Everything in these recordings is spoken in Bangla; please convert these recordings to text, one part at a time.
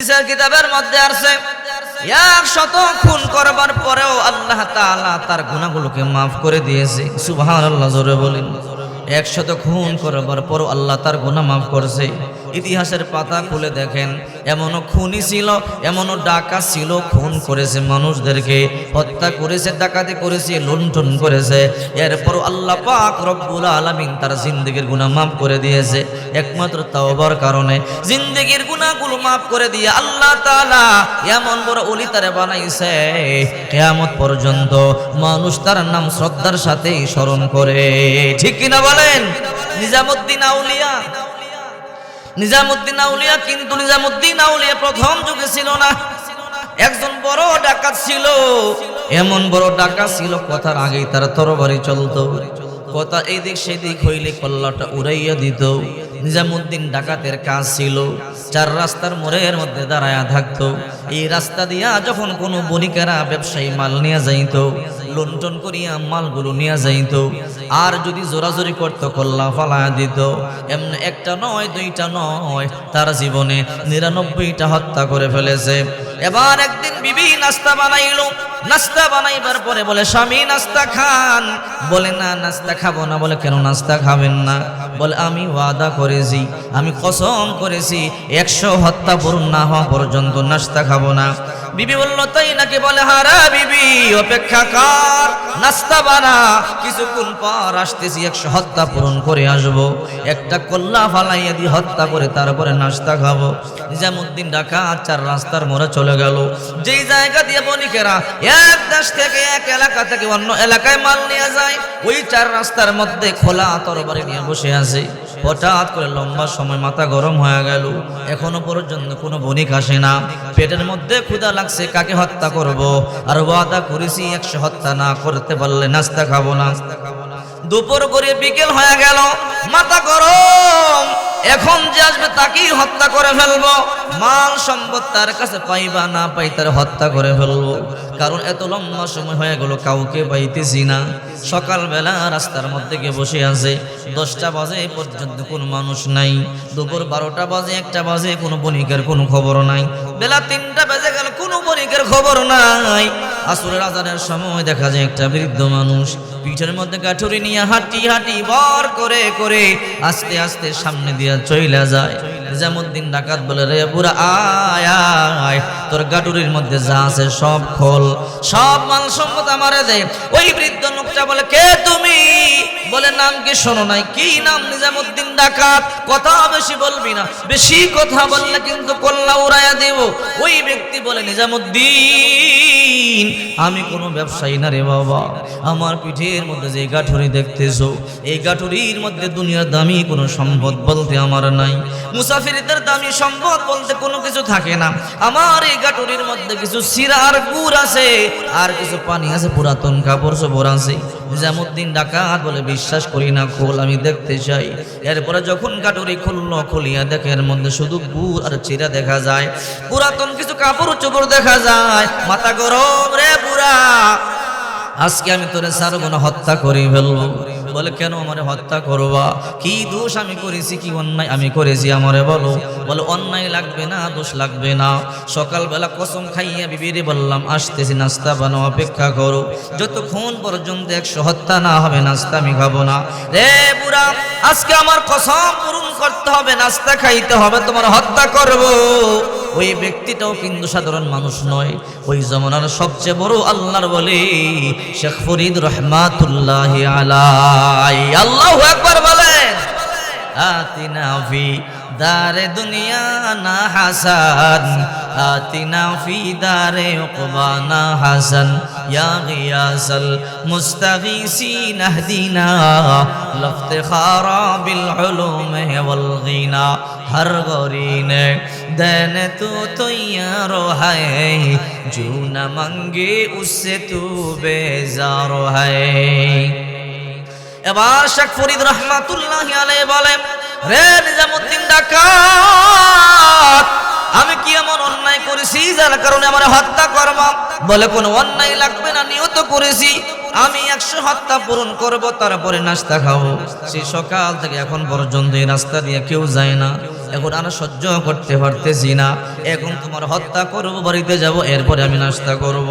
কিতাবের মধ্যে আসছে এক শত খুন করবার পরেও আল্লাহ তাআলা তার গুনাহগুলোকে মাফ করে দিয়েছে। সুবহানাল্লাহ, জোরে বলেন। একশত খুন করবার পরও আল্লাহ তার গুনাহ মাফ করছে। ইতিহাসের পাতা খুলে দেখেন। এমনও খুনি ছিল, এমনও ডাকা ছিল, খুন করেছে মানুষদেরকে, হত্যা করেছে, ডাকাতি করেছে, লুণ্ঠন করেছে। এরপর আল্লাহ পাক রব্বুল আলামিন তার জিন্দগির গুনাহ মাফ করে দিয়েছে। একমাত্র তাওবার কারণে। জিন্দগির গুনাহগুলো মাফ করে দিয়ে আল্লাহ তালা এমন বড় অলি তারে বানাইছে, কিয়ামত পর্যন্ত মানুষ তার নাম শ্রদ্ধার সাথেই স্মরণ করে। ঠিক কিনা বলেন? নিজামুদ্দিন আউলিয়া নিজামুদ্দিন আউলিয়া কিন্তু নিজামুদ্দিন আউলিয়া প্রথম যুগে ছিল না। একজন বড় ডাকাত ছিল। এমন বড় ডাকাত ছিল, কথার আগেই তার তরবারি চলতো। কথা এই দিক সেদিক হইলে কল্লাটা উড়াইয়া দিত। নিজামুদ্দিন ডাকাতের কাজ ছিল। চার রাস্তার মোড়ের মধ্যে দাঁড়ায়া থাকতো। এই রাস্তা দিয়া যখন কোনো বণিকেরা ব্যবসায়ী মাল নিয়ে যাইত, লুণ্ঠন করিয়া মালগুলো নিয়ে যাইত, আর যদি জোরাজোরি করতো, কল্লা ফালা দিত। এমনি একটা নয়, দুইটা নয়, তার জীবনে নিরানব্বইটা হত্যা করে ফেলেছে। এবার একদিন বিবি নাস্তা বানাইলো। নাস্তা বানাইবার পরে বলে, স্বামী, নাস্তা খান। বলে, না, নাস্তা খাব না। বলে, কেন নাস্তা খাবেন না? বলে, আমি ওয়াদা করেছি, আমি কসম করেছি, একশো হত্যা পূরণ না হওয়া পর্যন্ত নাস্তা খাব না। বিবি বলল, তাই নাকি? বলে, হারা বিবি, অপেক্ষা কর, নাস্তা বানা। কিছুক্ষণ পর আসতেছি, একশো হত্যা পূরণ করে আসব। একটা কল্লা ফালাইয়া দিয়ে হত্যা করে তারপরে নাস্তা খাব। নিজামুদ্দিন ডাকা চার রাস্তার মোড়ে চলে গেল। যেই জায়গা দিয়ে বণিকেরা এক দেশ থেকে এক এলাকা থেকে অন্য এলাকায় মাল নিয়ে যায়। ওই চার রাস্তার মধ্যে খোলা তরবারি নিয়ে বসে আছে। হঠাৎ করে লম্বা সময় মাথা গরম হয়ে গেল। এখনও পর্যন্ত কোনো বণিক আসে না। পেটের মধ্যে ক্ষুধা লাগছে, কাকে হত্যা করব? আর ওয়াদা করেছি, একশো হত্যা না করতে পারলে নাস্তা খাব না। দুপুর করে বিকেল হয়ে গেল। মাথা গরম! এখন যে আসবে তাকেই হত্যা করে ফেলব। মাল সম্পদ তার কাছে পাইবা না পাই তার হত্যা করে ফেলব। কারণ এত লম্বা সময় হয়ে গেল, কাউকে পাইতেছি না। সকালবেলা রাস্তার মধ্যে গিয়ে বসে আছে? দশটা বাজে পর্যন্ত কোনো মানুষ নাই। দুপুর বারোটা বাজে, একটা বাজে, কোনো বণিকের কোনো খবর নাই। বেলা তিনটা বেজে গেল, কোনো বণিকের খবর নাই। আসরের আজানের সময় দেখা যায় একটা বৃদ্ধ মানুষ পিঠের মধ্যে গাঠুরি নিয়ে হাঁটি হাঁটি বর করে করে আস্তে আস্তে সামনে দিয়া চইলা যায়। নিজামুদ্দিন ডাকাত বলে, রে বুড়া আয় আয়। তোর গাটুরির মধ্যে যা আছে সব খোল, সব মাল সম্পদ আমারে দে। ওই বৃদ্ধ লোকটা বলে, কে তুমি? বলে, নাম কি শোনো নাই, কি নাম? নিজামুদ্দিন ডাকাত, কথা বেশি বলবি না, বেশি কথা বললে কিন্তু কল্লা উড়াইয়া দেব। ওই ব্যক্তি বলে, নিজামুদ্দিন, আমি কোনো ব্যবসায়ী না রে বাবা। আমার পিঠের মধ্যে যে গাঠুরি দেখতেছো, এই গাঠুরির মধ্যে দুনিয়ার দামি কোনো সম্পদ বলতে আমার নাই। মুসাফিরদের দামি সম্পদ বলতে কোনো কিছু থাকে না। আমার এই গাঠুরির মধ্যে কিছু সিরার গুড় আছে, আর কিছু পানি আছে, পুরাতন কাপড় চোপড় আছে। নিজামুদ্দিন ডাকাত বলে, বিশ্বাস করি না, খোল, আমি দেখতে চাই। এরপরে যখন কাটুরি খুললো, খুলিয়া দেখে এর মধ্যে শুধু গুড় আর চিরা দেখা যায়। পুরাতন কিছু কাপড় চোপড় দেখা যায়। মাথা গরম রে বুড়া আজকে আমি তোরে সারবো না, হত্যা করি ফেলব। বলে, কেন আমারে হত্যা করবা? কি দোষ আমি করেছি, কি অন্যায় আমি করেছি আমারে বলো। বলে, অন্যায় লাগবে না, দোষ লাগবে না। সকালবেলা কসম খাইয়া বিবিরে বললাম, আসতেছি, নাস্তা বানো অপেক্ষা করো। যতক্ষণ পর্যন্ত একশো হত্যা না হবে, নাস্তা আমি খাব না। রে বুড়া, আজকে আমার কসম পূরণ করতে হবে, নাস্তা খাইতে হবে, তোমার হত্যা করব। ওই ব্যক্তিটাও কিন্তু সাধারণ মানুষ নয়। ওই জমানার সবচেয়ে বড় আল্লাহর বলে শেখ ফরিদ রহমাতুল্লাহ আল্লাহ একবার বলেন। আতিনা ফি দারে দুনিয়া না হাসান। আতিনা ফি দারে উকবা না হাসান। ইয়া গিয়াসাল মুস্তাগীসিন আহদিনা। লফতখারা বিল উলুম ওয়াল গিনা। হর গরিনে দেন তু তৈয়ার হায়। জু না মঙ্গে উসে তু বেজার হায়। এবার শেখ ফরিদ রহমাতুল্লাহ আলাই বলেন রে নিজামুদ্দিন ডাকাত। বলে, কোনো অন্যায় লাগবে না, নিয়ত করেছি। আমি একশো হত্যা পূরণ করব, তারপরে নাস্তা খাব। সেই সকাল থেকে এখন পর্যন্ত এই রাস্তা দিয়ে কেউ যায় না। এখন আর সহ্য করতে পারতেছি না। এখন তোমার হত্যা করব, বাড়িতে যাব, এরপরে আমি নাস্তা করব।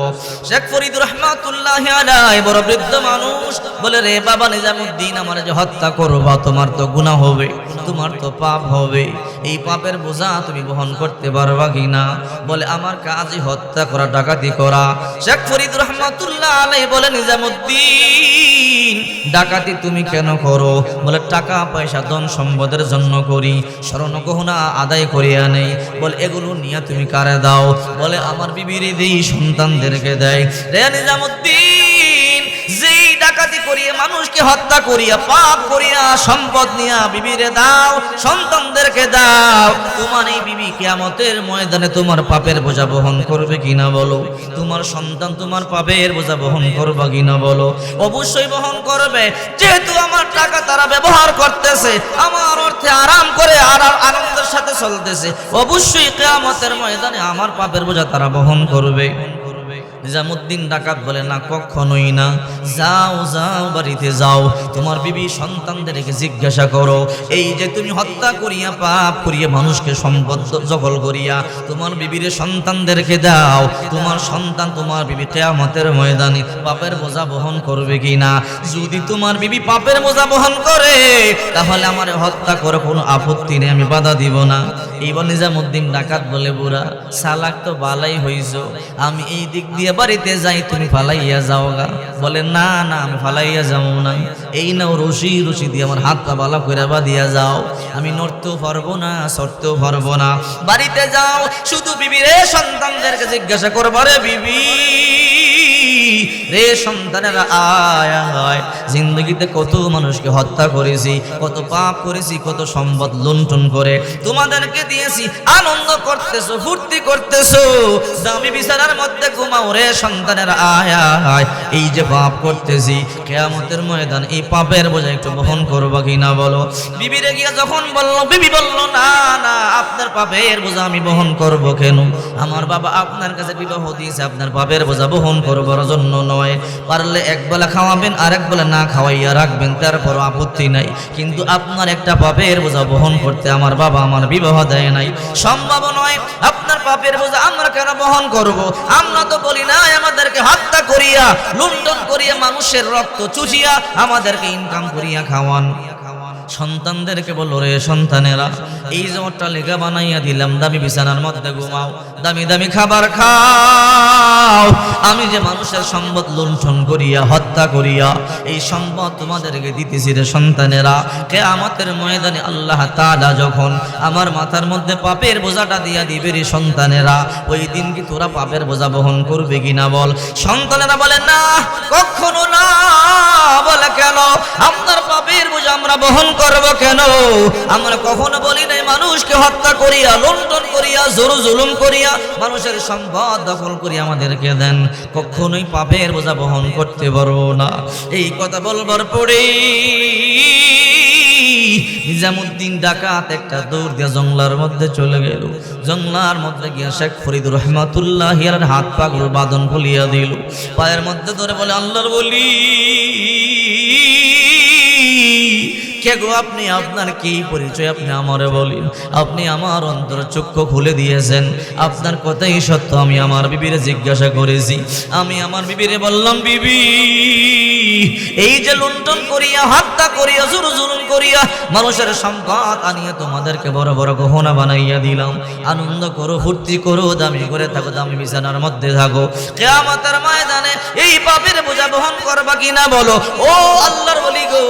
শেখ ফরিদ রহমাতুল্লাহ আলাই বড় বৃদ্ধ মানুষ, বলে, রে বাবা নিজামুদ্দিন, আমার যে হত্যা করবা, তোমার তো গুনাহ হবে, তোমার তো পাপ হবে। এই পাপের বোঝা তুমি বহন করতে পারবা কি না বলে, আমার কাজই হত্যা করা, ডাকাতি করা শেখ ফরিদ রহমাতুল্লাহ আলাই বলে নিজামুদ্দিন, ডাকাতি তুমি কেন করো? বলে, টাকা, পয়সা, ধন সম্পদের জন্য করি স্মরণ গহনা আদায় করিয়া নেই। বলে, এগুলো নিয়ে তুমি কারে দাও? বলে, আমার বিবির দিই সন্তানদেরকে দেয়। রে নিজামুদ্দিন ডাকাতি করিয়ে, মানুষকে হত্যা করিয়া, পাপ করিয়া, সম্পদ নিয়া বিবিরে দাও, সন্তানদেরকে দাও। তোমার এই বিবি কিয়ামতের ময়দানে তোমার পাপের বোঝা বহন করবে কিনা বলো? তোমার সন্তান তোমার পাপের বোঝা বহন করবে কিনা বলো? অবশ্যই বহন করবে। যেহেতু আমার টাকা তারা ব্যবহার করতেছে, আমার অর্থে আরাম করে আর আনন্দের সাথে চলতেছে, অবশ্যই কিয়ামতের ময়দানে আমার পাপের বোঝা তারা বহন করবে। নিজামুদ্দিন ডাকাত বলে, না, কখনোই না। যাও যাও, বাড়িতে যাও। তোমার বিবি সন্তানদেরকে জিজ্ঞাসা করো, এই যে তুমি হত্যা করিয়া পাপ করিয়া মানুষকে সম্পদ জগল করিয়া তোমার বিবির সন্তানদেরকে দাও, তোমার সন্তান তোমার বিবি কেয়ামতের ময়দানে পাপের বোঝা বহন করবে কি না যদি তোমার বিবি পাপের বোঝা বহন করে, তাহলে আমার হত্যা করে কোনো আপত্তি নেই, আমি বাধা দিব না। এইবার নিজামুদ্দিন ডাকাত বলে, বুড়া, সালাক তো বালাই হইছ। আমি এই দিক দিয়ে বাড়িতে যাই, তুমি ফালাইয়া যাও গা বলে, না না, আমি ফালাইয়া যাও না। এই নাও রশি রশি দিয়ে আমার হাত পা বালা করে দিয়া যাও। আমি নড়তেও পারব না, সরতেও পারব না। বাড়িতে যাও, শুধু বিবি রে সন্তানদেরকে জিজ্ঞাসা করব রে বিবি। রে সন্তানেরা, আয় আয়। জিন্দগিতে কত মানুষকে হত্যা করেছি, কত পাপ করেছি, কত সম্পদ লুণ্ঠন করে। তোমাদেরকে দিয়েছি, আনন্দ করতেছো, ফুর্তি করতেছো। দামি বিছানার মধ্যে ঘুমাও রে সন্তানেরা, আয় আয়। এই যে পাপ করতেছি, কেয়ামতের ময়দান, এই পাপের বোঝা একটু বহন করব কি না বলো? বিবিরে গিয়া যখন বলল, বিবি বলল, না না, আপনার পাপের বোঝা আমি বহন করব কেন? আমার বাবা আপনার কাছে বিবাহ দিয়েছে, আপনার পাপের বোঝা বহন করবার জন্য নয়। পারলে এক বেলা খাওয়াবেন আর এক বেলা না খাওয়াইয়া রাখবেন, তারপর আপত্তি নাই। কিন্তু আপনার একটা পাপের বোঝা বহন করতে আমার বাবা আমার বিবাহ দেয় নাই। সম্ভব নয়, আপনার পাপের বোঝা আমরা কেন বহন করব? আমরা তো বলি না আমাদেরকে হত্যা করিয়া, লুণ্ঠন করিয়া মানুষের রক্ত চুষিয়া আমাদেরকে ইনকাম করিয়া খাওয়ান। সন্তানদেরকে বলল রে সন্তানেরা, এই যে অট্টালিকা বানাইয়া দিলাম, দামি বিছানার মধ্যে ঘুমাও, দামি দামি খাবার খাও। আমি যে মানুষের সম্পদ লুণ্ঠন করিয়া, হত্যা করিয়া, এই সম্পদ তোমাদেরকে দিতেছি রে সন্তানেরা। কে আমাদের ময়দানে আল্লাহ তাআলা যখন আমার মাথার মধ্যে পাপের বোঝাটা দিয়া দিবে রে সন্তানেরা, ওই দিন কি তোরা পাপের বোঝা বহন করবে কিনা বল? সন্তানেরা বলে, না, কখনো না। বলে, কেন? আপনার পাপের বোঝা আমরা বহন করব কেন? আমরা কখনো বলি নাই, মানুষকে হত্যা করিয়া, লুণ্ঠন করিয়া, জোর জুলুম করিয়া, মানুষের সম্পদ দখল করিয়া আমাদেরকে দেন। কখনোই পাপের বোঝা বহন করতে পারব না। এই কথা বলবার পরে নিজামুদ্দিন ডাকাত একটা দৌড় দিয়ে জংলার মধ্যে চলে গেল। জংলার মধ্যে গিয়া শেখ ফরিদুর রহমাতুল্লাহ হিয়ার হাত পাগুলো বাদন খুলিয়া দিল। পায়ের মধ্যে ধরে বলে, আল্লাহর বলি কে গো আপনি? আপনার কি পরিচয়? আপনি আমারে বলেন। আপনি আমার অন্তর চক্ষু খুলে দিয়েছেন। আপনার কথাই সত্য। আমি আমার বিবিরে জিজ্ঞাসা করেছি। আমি আমার বিবিরে বললাম, বিবি। এই যে লুণ্ঠন করিয়া, হত্যা করিয়া জুরু জুলুম করিয়া মানুষের সম্পদ আনিয়া তোমাদেরকে বড় বড় গহনা বানাইয়া দিলাম। আনন্দ করো, ফুর্তি করো, দামি করে থাকো, দামি বিছানার মধ্যে থাকো। কেয়ামতের ময়দানে এই পাপের বোঝা বহন করবা কিনা বলো? ও আল্লাহর বলি গো,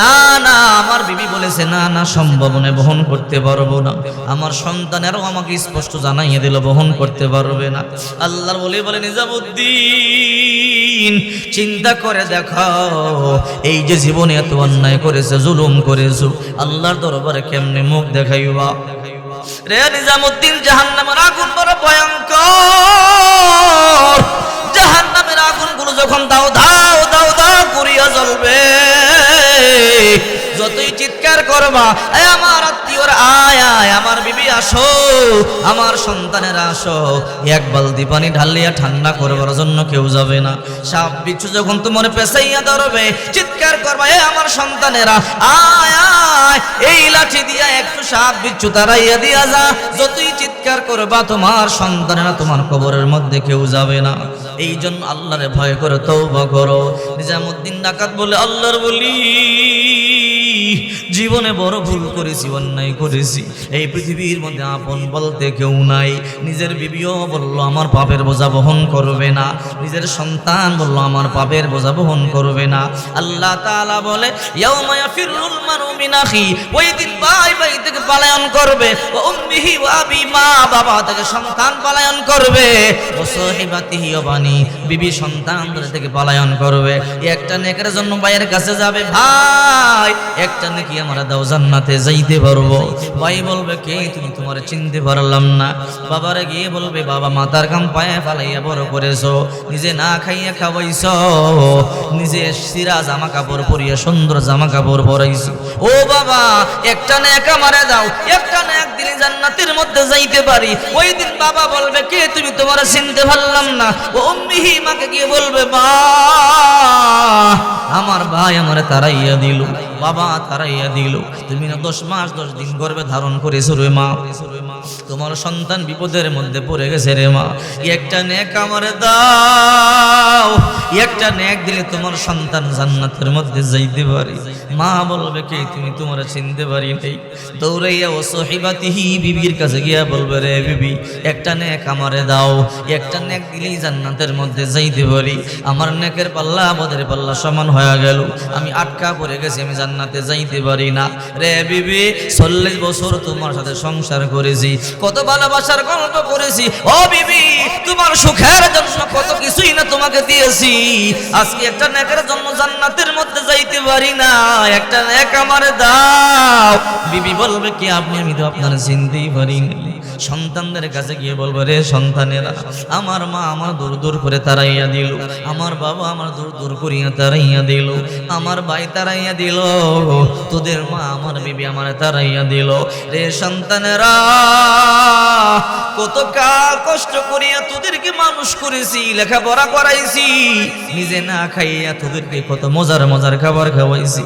না না, আমার বিবি বলেছে, না না, সম্ভব নয়, বহন করতে পারব না। আমার সন্তানেরও আমাকে স্পষ্ট জানাইয়ে দিল, বহন করতে পারবে না। আল্লাহর বলি বলে নিজামুদ্দিন চিন্তা করে দেখাও। এই যে জীবনে এত অন্যায় করেছে, জুলুম করেছ, আল্লাহর দরবারে কেমনে মুখ দেখাইবা? রে নিজামুদ্দিন, জাহান্নামের আগুন বড় ভয়ঙ্কর। জাহান্নামের আগুনগুলো যখন দাও দাও দাও দাও করিয়া জ্বলবে। যতই চিৎকার করবা এ আমার আত্মীয়র, আয় আয়, আমার বিবি আসো, আমার সন্তানেরা আসো। এক বালতি পানি ঢালিয়া ঠান্ডা করবার জন্য কেউ যাবে না। সাপ বিচ্ছু যখন তোমার পেছাইয়া ধরবে, চিৎকার করবা, এ আমার সন্তানেরা, আয় আয়, এই লাঠি দিয়া একটু সাপ বিচ্ছু তারাইয়া দিয়া যা। যতই চিৎকার করবা, তোমার সন্তানেরা তোমার কবরের মধ্যে কেউ যাবে না। এই জন্য আল্লাহরে ভয় করে তৌবা করো। নিজামুদ্দিন ডাকাত বলে, আল্লাহর বলি। জীবনে বড় ভুল করেছি, অন্যায় করেছি। এই পৃথিবীর মধ্যে আপন বলতে কেউ নাই। নিজের বিবিও বলল, আমার পাপের বোঝা বহন করবে না। নিজের সন্তান বলল, আমার পাপের বোঝা বহন করবে না। আল্লাহ তাআলা বলে থেকে পলায়ন করবে মা বাবা সন্তান পলায়ন করবে। সন্তানদের থেকে পলায়ন করবে। একটা নেকের জন্য ভাইয়ের কাছে যাবে, ভাই একটা নাকি আমার দাও জান্নাতে যাইতে পারব। ভাই বলবে, কে তুমি? তোমার চিনতে পারলাম না। বাবারে গিয়ে বলবে, বাবা মাতার কাম পায়ে ফালাইয়া বড় করেছ। নিজে না খাইয়া খাওয়াইছো। নিজে সিরা জামা কাপড় পরিয়া সুন্দর জামা কাপড় পরাইছো। ও বাবা, একটা নেক আমারে দাও। একটা নেক দিলে জান্নাতের মধ্যে যাইতে পারি। ওই দিন বাবা বলবে, কে তুমি? তোমার চিনতে পারলাম না। ও উম্মিহি মাকে গিয়ে বলবে বা আমার ভাই আমারে তারাইয়া দিল। বাবা তারাইয়া দিল। তুমি না দশ মাস, দশ দিন গর্ভে ধারণ করেছ রে মা। তোমার সন্তান বিপদের মধ্যে পড়ে গেছে রে মা। একটা নেক আমারে দাও, একটা নেক দিলে তোমার সন্তান জান্নাতের মধ্যে যাইতে পারি। মা বলবে কে, তুমি তোমার চিনতে পারি নাই। দৌড়াইয়া ও সহিবাতিহি বিবির কাছে গিয়া বলবে, রে বিবি, একটা নেক আমারে দাও, একটা নেক দিলেই জান্নাতের মধ্যে যাইতে পারি। আমার নেকের পাল্লা আমাদের পাল্লা সমান হয়ে গেল। আমি আটকা পড়ে গেছি, আমি জান্নাতে যাইতে পারি না। রে বিবি, চল্লিশ বছর তোমার সাথে সংসার করেছি, কত ভালোবাসার গল্প করেছি। ও বিবি, তোমার সুখের জন্য কত কিছুই না তোমাকে দিয়েছি। আজকে একটা নেকের জন্ম জান্নাতের মধ্যে যাইতে পারি না, একটা নেক আমার দাও। বিবি বলবে কি, আপনি আমি তো আপনার চিনতেই পারি না সন্তানদের কাছে গিয়ে বলব, রে সন্তানেরা, আমার মা আমার দূর দূর করে তারাইয়া দিল। আমার বাবা আমার দূর দূর করিয়া তারাইয়া দিল। আমার ভাই তারাইয়া দিল। তোদের মা আমার বিবি আমার তারাইয়া দিল। রে সন্তানেরা, কত কাল কষ্ট করিয়া তোদেরকে মানুষ করেছি, লেখাপড়া করাইছি। নিজে না খাইয়া তোদেরকে কত মজার মজার খাবার খাওয়াইছি।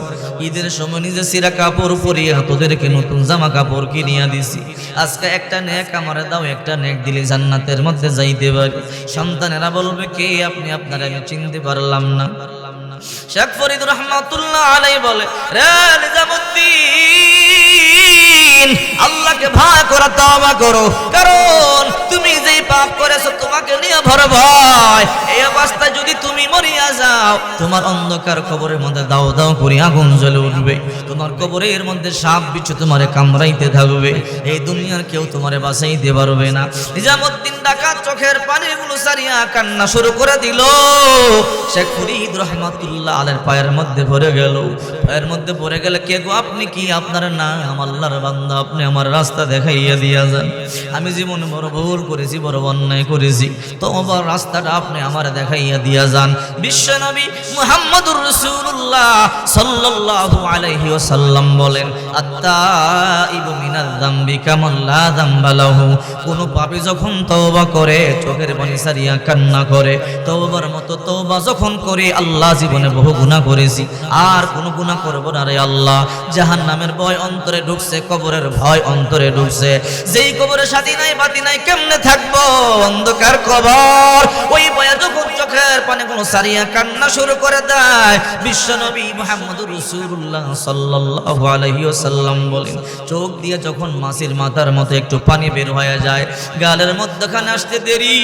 ঈদের সময় নিজে সিরা কাপড় পরিয়া তোদেরকে নতুন জামা কাপড় কিনিয়া দিছি। আজকে একটা নেক আমার দাও, একটা নেক দিলে জান্নাতের মধ্যে যাইতে পারি। সন্তানেরা বলবে, কে আপনি? আপনার আমি চিনতে পারলাম না। শেখ ফরিদ রহমাতুল্লাহ আলাই বলে, রে নিজামুদ্দিন, আল্লাহকে ভয় করা তওবা করো। কারণ তুমি যেই পাপ করেছ, তোমাকে নিয়ে ভর ভয়। এই অবস্থায় যদি তুমি মরিয়া যাও, তোমার অন্ধকার কবরের মধ্যে দাও দাও করে আগুন জ্বলে উঠবে। তোমার কবরের মধ্যে সাপ বিচ্ছু তোমারে কামড়াইতে থাকবে। এই দুনিয়ার কেউ তোমারে বাঁচাইতে পারবে না। নিজামুদ্দিন ডাকাত চোখের পানিগুলো সারিয়া কান্না শুরু করে দিল। শেখ ফরিদ রহমাতুল্লাহ আলের পায়ের মধ্যে ভরে গেল। পায়ের মধ্যে পড়ে গেলে কে গো, আপনি কি? আপনার নাম আল্লাহর বান্দা, আপনি আমার রাস্তা দেখাইয়া দিয়া যান। আমি জীবনে বড় ভুল করেছি, বড় অন্যায় করেছি। তো আমার রাস্তাটা আপনি আমার দেখাইয়া দিয়া যান। বিশ্ব নবী মুহাম্মদুর রাসূলুল্লাহ সাল্লাল্লাহু আলাইহি ওয়াসাল্লাম বলেন, আত্তাইবু মিনাল যামবি কামান লা যামবা কোন পাপী যখন তওবা করে, চোখের পানি সারিয়া কান্না করে, তওবার মতো তওবা যখন করে, আল্লাহ জীবনে বহু গুনাহ করেছি। আর কোন গুনাহ করব না রে আল্লাহ। জাহান্নামের ভয় অন্তরে ঢুকছে, কবরের ভয় অন্তরে ঢুকছে। যেই কবরে সাথী নাই, বাতি নাই, কেমনে কেমনে থাকব, অন্ধকার কবর। ওই বয়া যখন চোখের পানে কোন সারিয়া কান্না শুরু করে দেয়। বিশ্ব নবী মোহাম্মদ রসুল্লাহ সাল্লাহ আলহিউসাল্লাম বলেন, চোখ দিয়ে যখন মাসির মাথার মতো একটু পানি বের হয়ে যায়, গালের মধ্যখানে আসতে দেরি।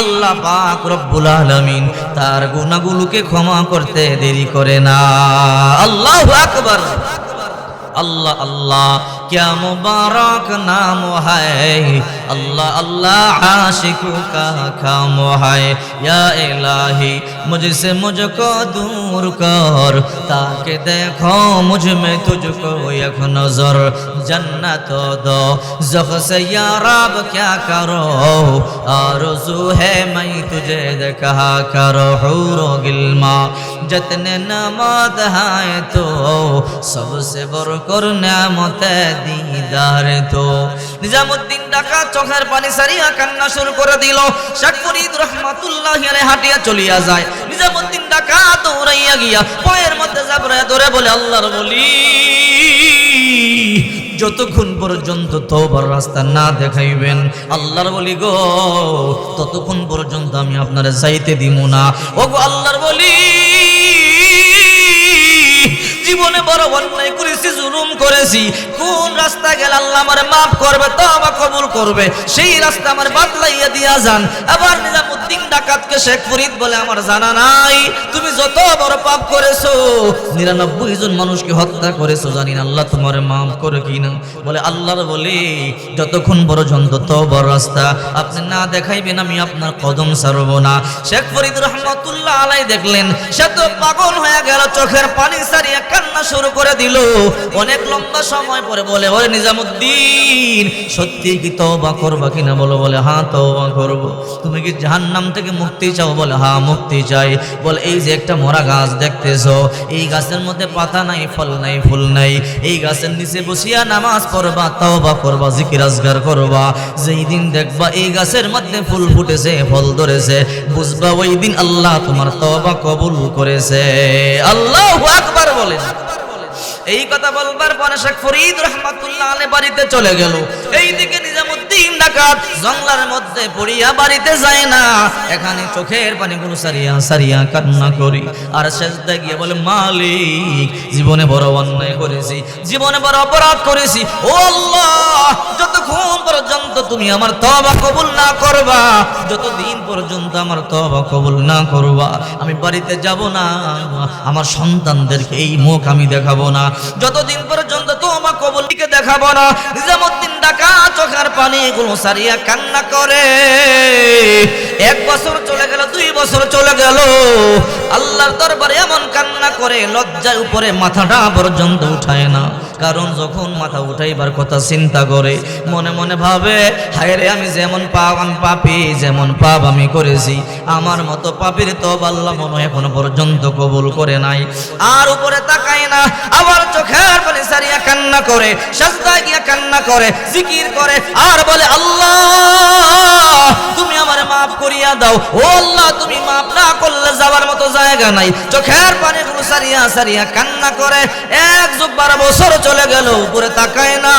আল্লাহ পাক রব্বুল আলমিন তার গুণাগুলোকে ক্ষমা করতে দেরি করে না। আল্লাহ আকবর। আল্লাহ আল্লাহ। क्या मुबारक नाम है? अल्लाह अल्लाह आशिकों का काम है। या इलाही, मुझसे मुझको दूर कर, ताकि देखो मुझमें तुझको एक नज़र। जन्नत दो जख से या रब क्या करो? आरज़ू है मैं तुझे देखा करो, हूरो गिल्मा। जतने नमाज है तो सबसे बड़ कर नामत दीदार तो নিজামুদ্দিন ডাকাত চোখের পানি সারিয়া কান্না শুরু করে দিল শেখ ফরিদ রহমাতুল্লাহ আলাইহি হাঁটিয়া চলিয়া যায় নিজামুদ্দিন ডাকাত দৌড়াইয়া গিয়া পায়ের মধ্যে জাবরে ধরে বলে আল্লাহর বলি যতক্ষণ পর্যন্ত তোবার রাস্তা না দেখাইবেন, আল্লাহর বলি গো, ততক্ষণ পর্যন্ত আমি আপনারা যাইতে দিব না। ও গো আল্লাহর বলি জীবনে বড় অন্যায় করেছি, জুলুম করেছি। কোন রাস্তা গেলে আল্লাহ আমার মাফ করবে তওবা কবুল করবে। সেই রাস্তা আমার বাতলাইয়া দিয়া যান। আবার নিজামুদ্দিন ডাকাতকে শেখ ফরিদ বলে, আমার জানা নাই, তুমি যত বড় পাপ করেছ, নিরানব্বই জন মানুষকে হত্যা করেছ, জানি না আল্লাহ তোমার মাফ করে কিনা। বলে, আল্লাহর বলে, যতক্ষণ পর্যন্ত তো বড় রাস্তা আপনি না দেখাইবেন, আমি আপনার কদম সারবো না। শেখ ফরিদ রহমতুল্লাহ আলাই দেখলেন, সে তো পাগল হয়ে গেল, চোখের পানি সারিয়া কান্না শুরু করে দিল। অনেক লম্বা সময় পরে বলে, ওরে নিজামুদ্দিন সত্যি কি তওবা করবা কিনা? বলো, বলে হ্যাঁ তওবা করব। তুমি কি জাহান্নাম থেকে মুক্তি চাও? বলে হ্যাঁ মুক্তি চাই। বলে, এই যে একটা মরা গাছ দেখতেছো, এই গাছের মধ্যে পাতা নাই, ফল নাই, ফুল নাই। এই গাছের নিচে বসিয়া নামাজ পড়বা, তওবা করবা, জিকির আজগার করবা। যেই দিন দেখবা এই গাছের মধ্যে ফুল ফুটেছে, ফল ধরেছে, বুঝবা ওই দিন আল্লাহ তোমার তওবা কবুল করেছে। আল্লাহু আকবার বলেন। এই কথা বলবার পরে শেখ ফরিদ রহমাতুল্লাহ আলে বাড়িতে চলে গেল। এইদিকে ডাকাত। জঙ্গলার মধ্যে পড়িয়া বাড়িতে যায় না। এখানে চোখের পানিগুলো সারিয়া সারিয়া কান্না করি। আর বলে, মালিক, জীবনে বড় অন্যায় করেছি। জীবনে বড় অপরাধ করেছি। ও আল্লাহ, যতক্ষণ পর্যন্ত তুমি আমার তবা কবুল না করবা, যতদিন পর্যন্ত আমার তবা কবুল না করবা, আমি বাড়িতে যাব না। আমার সন্তানদেরকে এই মুখ আমি দেখাবো না। যতদিন পর্যন্ত তোমা কবুলকে দেখাবো না। নিজামুদ্দিন ডাকা চোখের পানি এগুলো সারিয়া কান্না করে। এক বছর চলে গেল দুই বছর চলে গেল। আল্লাহর দরবারে এমন কান্না করে, লজ্জার উপরে মাথাটা পর্যন্ত উঠায় না। কারণ যখন মাথা উঠাইবার কথা চিন্তা করে, মনে মনে ভাবে, হায় রে, আমি যেমন আমি পাপি, যেমন পাপ আমি করেছি। আমার মতো পাপির তো আল্লাহ মনে এখনও পর্যন্ত কবুল করে নাই। আর উপরে তাকায় না, আবার চোখের পানি সারিয়া কান্না করে, সাজদায় গিয়া কান্না করে, জিকির করে, আর বলে, আল্লাহ, তুমি আমার মাফ করিয়া দাও। ও আল্লাহ, তুমি মাফ না করলে জায়গা নাই। চোখের পানি গুলো সারিয়া সারিয়া কান্না করে। এক যুগ বারো বছর চলে গেল, উপরে তাকায় না।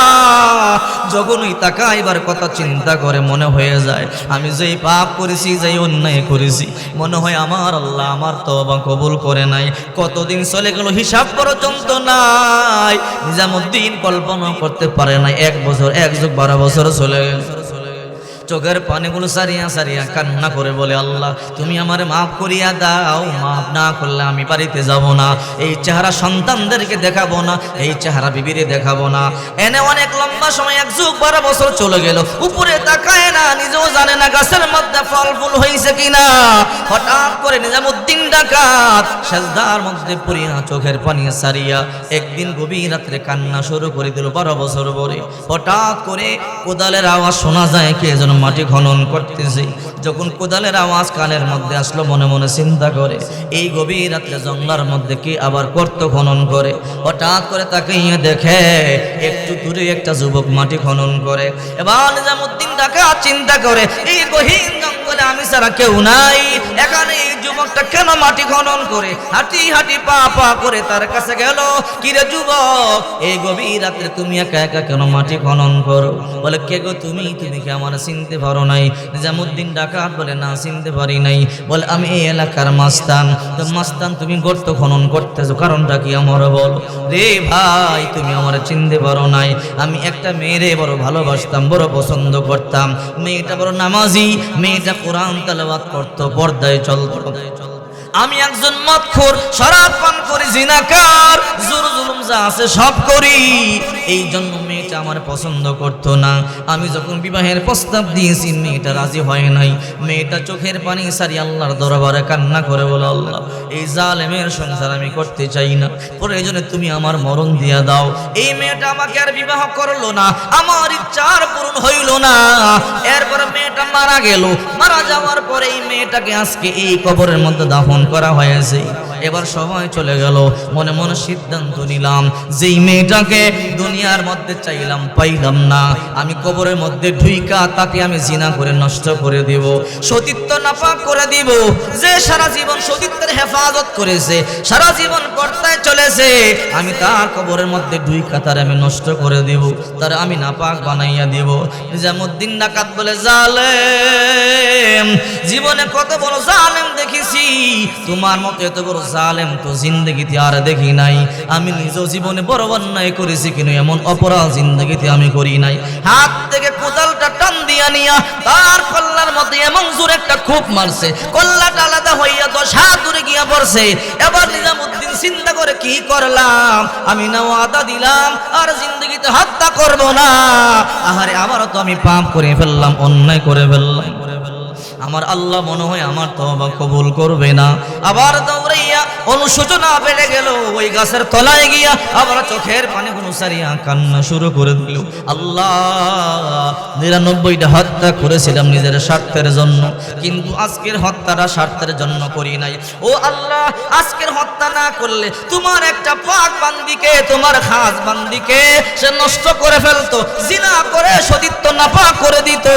যখন ওই তাকাইবার কথা চিন্তা করে মনে হয়ে যায়, আমি যেই পাপ করেছি, যেই অন্যায় করেছি, মনে হয় আমার আল্লাহ আমার তবা কবুল করে নাই। কতদিন চলে গেল, হিসাব পর্যন্ত নাই। নিজামুদ্দিন কল্পনা করতে পারে নাই, এক বছর, এক যুগ বারো বছর চলে গেল। চোখের পানিগুলো সারিয়া সারিয়া কান্না করে বলে, আল্লাহ, তুমি আমারে মাফ করিয়া দাও। মাফ না করলে আমি বাড়িতে যাব না। এই চেহারা সন্তানদেরকে দেখাবো না, এই চেহারা বিবিরে দেখাবো না। এনে অনেক লম্বা সময়, এক যুগ বারো বছর চলে গেল। উপরে তাকায় না, নিজেও জানে না গাছের মধ্যে ফল ফুল হয়েছে কিনা। হঠাৎ করে নিজামুদ্দিন ডাকাত সেজদার মধ্যে পড়িয়া চোখের পানি সারিয়া একদিন গভীর রাত্রে কান্না শুরু করে দিল বারো বছর পরে। হঠাৎ করে কোদালের আওয়াজ শোনা যায় কে যেন মাটি খনন করতেছি। যখন কোদালের আওয়াজ কানের মধ্যে আসলো, মনে মনে চিন্তা করে, এই গভীর রাত্রে জঙ্গলার মধ্যে কি আবার কর্ত খনন করে? হঠাৎ করে তাকে ইয়ে দেখে, একটু দূরে একটা যুবক মাটি খনন করে। এবার নিজামুদ্দিন ডাকা চিন্তা করে, এই গহীন জঙ্গলে আমি ছাড়া কেউ নাই এখানে যুবকটা কেন মাটি খনন করে, হাঁটি হাঁটি পা পা করে তার কাছে গেল। কিরে যুবক, এই গভীর রাত্রে তুমি একা একা কেন মাটি খনন করো? বলে, কে গো তুমি? তুমি কি আমার চিনতে পারো নাই? নিজামুদ্দিন ডাকাত বলে, না, চিনতে পারি নাই। বলে, আমি এই এলাকার মাস্তান। তো মাস্তান তুমি গর্ত খনন করতেছো, কারণটা কি আমার বল? রে ভাই, তুমি আমার চিনতে পারো নাই। আমি একটা মেয়েরে বড় ভালোবাসতাম, বড় পছন্দ করতাম। মেয়েটা বড় নামাজি, মেয়েটা কোরআন তালাবাত করতো, পর্দায় চলতো। আমি একজন মৎখোর শরাব পান করি জিনাকার জোর জুলুম যা আছে সব করি। এই জন্য মেয়েটা আমার পছন্দ করতো না। আমি যখন বিবাহের প্রস্তাব দিয়েছি, মেয়েটা রাজি হয় নাই। মেয়েটা চোখের পানি সারি আল্লাহর দরবারে কান্না করে বলে, আল্লাহ, এই জালেমের সংসার আমি করতে চাই না। প্রয়োজনে তুমি আমার মরণ দিয়া দাও। এই মেয়েটা আমাকে আর বিবাহ করল না। আমার ইচ্ছার পূরণ হইল না। এরপর মেয়েটা মারা গেল। মারা যাওয়ার পরে এই মেয়েটাকে আজকে এই কবরের মধ্যে দাফন করা হয়েছে। এবার সময় চলে গেল। মনে মনে সিদ্ধান্ত নিলাম, যেই মেয়েটাকে দুনিয়ার মধ্যে চাইলাম, পাইলাম না। আমি কবরের মধ্যে ঢুইকা, তাকে আমি জিনা করে নষ্ট করে দিব, সতীত্ব নাপাক করে দিব। যে সারা জীবন সতীত্বের হেফাজত করেছে, সারা জীবন পর্দায় চলেছে, আমি তার কবরের মধ্যে ঢুইকা, তার আমি নষ্ট করে দিব, তার আমি নাপাক বানাইয়া দিব। নিজামুদ্দিন ডাকাত বলে, জালেম, জীবনে কত বড় জালেম দেখেছি। তোমার মতো এত বড় জালেম তো জিন্দগিতে আর দেখি নাই। আমি নিজেও জীবনে বড় অন্যায় করেছি, কিন্তু এমন অপরাধ জিন্দগিতে আমি করি নাই। হাত থেকে কোদালটা টান দিয়া নিয়া তার কল্লার মধ্যে এমন জোর একটা খুব মারছে। কল্লাটা আলাদা হইয়া দশ হাত দূরে গিয়া পড়ছে। এবার নিজামুদ্দিন চিন্তা করে, কি করলাম? আমি না আদা দিলাম, আর জিন্দগিতে হত্যা করব না। আহারে আবারও তো আমি পাপ করে ফেললাম, অন্যায় করে ফেললাম। আমার আল্লাহ মনে হয় আমার তবা কবুল করবে না। আবার দৌড়াইয়া অনুশোচনা বেড়ে গেল। ওই গাছের তলায় গিয়া আবার চোখের পানি কোনো সারিয়া কান্না শুরু করে দিল। আল্লাহ, নিরানব্বইটা হত্যা করেছিলাম নিজের স্বার্থের জন্য। কিন্তু আজকের হত্যাটা স্বার্থের জন্য করি নাই। ও আল্লাহ, আজকের হত্যা না করলে তোমার একটা পাক বান্দিকে, তোমার খাস বান্দিকে সে নষ্ট করে ফেলতো, জিনা করে, সতীত্ব নাপা করে দিত।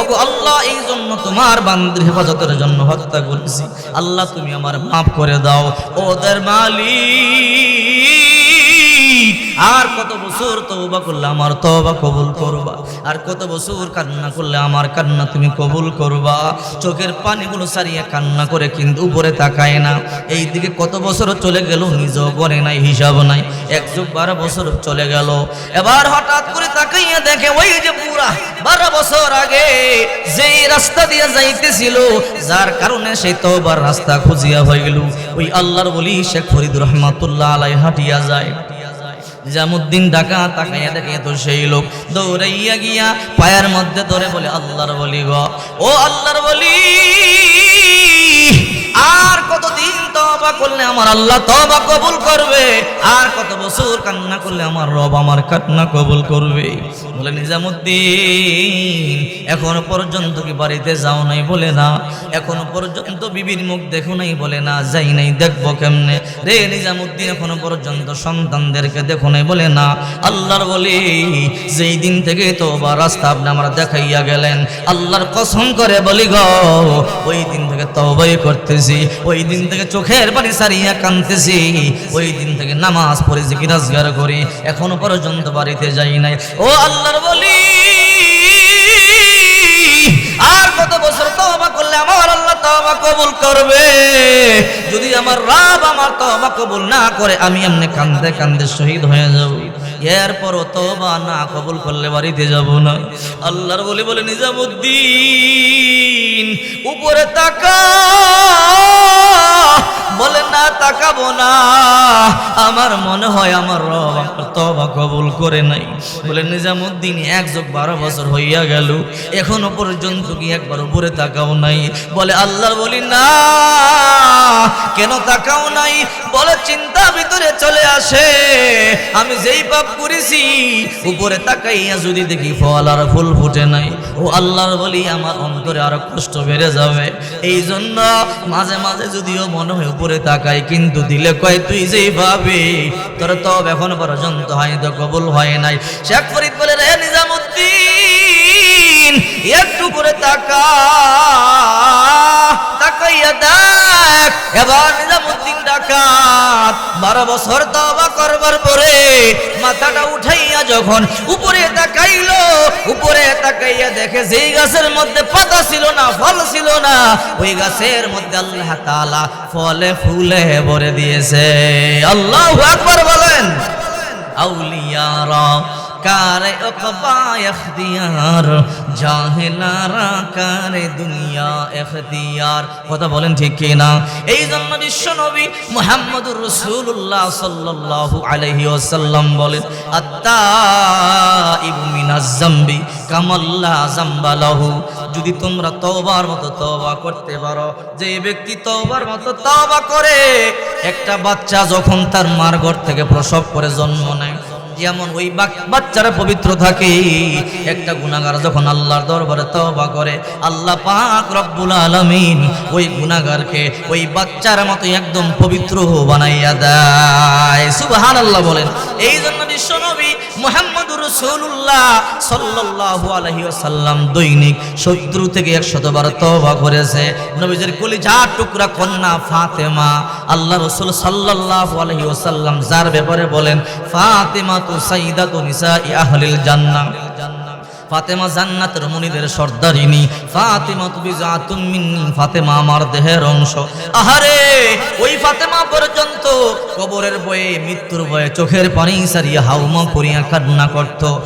ওগো আল্লাহ, এই জন্য তোমার বান্দির হেফাজতের জন্য হত্যা করেছি। আল্লাহ, তুমি আমার মাফ করে দাও। ওদের মালিক। আর কত বছর তওবা করলে আমার তওবা কবুল করবা? আর কত বছর কান্না করলে আমার কান্না তুমি কবুল করবা? চোখের পানিগুলো সারিয়ে কান্না করে কিন্তু উপরে তাকায় না। এই দিকে কত বছর চলে গেল নিজেও গনে নাই, হিসাব নাই। এক যুগ বারো বছর চলে গেল। এবার হঠাৎ করে তাকাইয়া দেখে ওই যে পুরা বারো বছর আগে যেই রাস্তা দিয়ে যাইতেছিল, যার কারণে সেই তওবার রাস্তা খুঁজিয়া হয়ে গেল। ওই আল্লাহর বলি শেখ ফরিদ রহমাতুল্লাহ আলাই হাঁটিয়া যায়। নিজামুদ্দিন ডাকা তাকাইয়া দেখে তো সেই লোক দৌড়াইয়া গিয়া পায়ের মধ্যে ধরে বলে, আল্লাহর বলি গ। ও আল্লাহর বলি। আর কতদিন তবা করলে আমার আল্লাহ তবা কবুল করবে? আর কত বছর কান্না করলে আমার রব আমার কান্না কবুল করবে? বলে, নিজামুদ্দিন, এখনও পর্যন্ত কি বাড়িতে যাও নাই বলে না? এখনও পর্যন্ত বিবির মুখ দেখো নাই বলে না? যাই নাই, দেখব কেমনে? রে নিজামুদ্দিন, এখনও পর্যন্ত সন্তানদেরকে দেখো নাই বলে না? আল্লাহর বলি, যেই দিন থেকে তো বা রাস্তা আপনি আমরা দেখাইয়া গেলেন, আল্লাহর কসম করে বলি গো, ওই দিন থেকে তবাই করতেছি ওই দিন থেকে চোখের পানি সারিয়া কানতেছি ওই দিন থেকে নামাজ পড়ে জিকিরাজগার করি। এখনও পর্যন্ত বাড়িতে যাই নাই। ও আল্লাহর বলি, আর কত বছর তওবা করলে আমার আল্লাহ তওবা কবুল করবে? যদি আমার রাব আমার তওবা কবুল না করে, আমি এমনি কান্দে কান্দে শহীদ হয়ে যাব। এরপরও বা না কবুল করলে বাড়িতে যাব না। আল্লাহর বলি বলে নিজামুদ্দিন উপরে তাকা তাকাবো না। আমার মনে হয় আমার রব তবা কবুল করে নাই। বলে নিজামুদ্দিন এক যোগ বারো বছর হইয়া গেল। এখনও পর্যন্ত কি একবার উপরে তাকাও নাই? বলে, আল্লাহর বলি, না। কেন তাকাও নাই? বলে চিন্তা ভিতরে চলে আসে। আমি যেই পাপ করেছি, উপরে তাকাইয়া যদি দেখি ফল আর ফুল ফুটে নাই। ও আল্লাহর বলি, আমার অন্তরে আরও কষ্ট বেড়ে যাবে। এই জন্য মাঝে মাঝে যদিও মনে হয় উপরে তাকাই কিন্তু দিলে কয়, তুই যেই ভাবি, তোর তো এখন পর্যন্ত হয় তো কবুল হয় নাই। শেখ ফরিদ বলে, রে নিজামুদ্দিন, একটু করে তাকা তাকাইয়া দেখ। এবার নিজামুদ্দিন ডাকাত, বারো বছর তবা করবার পরে মাথাটা উঠাইয়া যখন উপরে তাকাইলো, উপরে তাকাইয়া দেখে যেই গাছের মধ্যে পাতা ছিল না, ফল ছিল না, ওই গাছের মধ্যে আল্লাহ তাআলা ফলে ফুলে ভরে দিয়েছে। আল্লাহ আকবার বলেন আউলিয়ারা কারে ওকবা এখতিয়ার, জাহেলারা কারে দুনিয়া এখতিয়ার। কথা বলেন ঠিক কি না এই জন্য বিশ্ব নবী মুহাম্মদুর রাসূলুল্লাহ সাল্লাল্লাহু আলাইহি ওয়াসাল্লাম বলেন আত্তা ইবু মিনাজ জামবি কামাল্লা জাম্বালাহু যদি তোমরা তওবার মতো তওবা করতে পারো, যে ব্যক্তি তওবার মতো তওবা করে, একটা বাচ্চা যখন তার মার ঘর থেকে প্রসব করে জন্ম নেয় যেমন ওই বাচ্চারা পবিত্র থাকে, একটা গুনাহগার যখন আল্লাহর দরবারে তওবা করে, আল্লাহ পাক রব্বুল আলামিন ওই গুনাহগারকে ওই বাচ্চার মতো একদম পবিত্র বানাইয়া দেয়। সুবহানাল্লাহ বলেন। এই জন্য বিশ্বনবী মুহাম্মদুর রাসূলুল্লাহ সাল্লাল্লাহু আলাইহি ওয়াসাল্লাম দৈনিক শত্রু থেকে 100 বার তওবা করেছে। নবীজির কলিজার টুকরা কন্যা ফাতেমা, আল্লাহ রাসূল আলাইহি ওয়াসাল্লাম যার ব্যাপারে বলেন ফাতেমা ফাতেমা ফাতেমা ফাতেমা আমার দেহের অংশ। ওই ফাতেমা পর্যন্ত কবরের বয়ে মৃত্যুর বয়ে চোখের পানি সারিয়ে হাউমা করিয়া কান্না করত।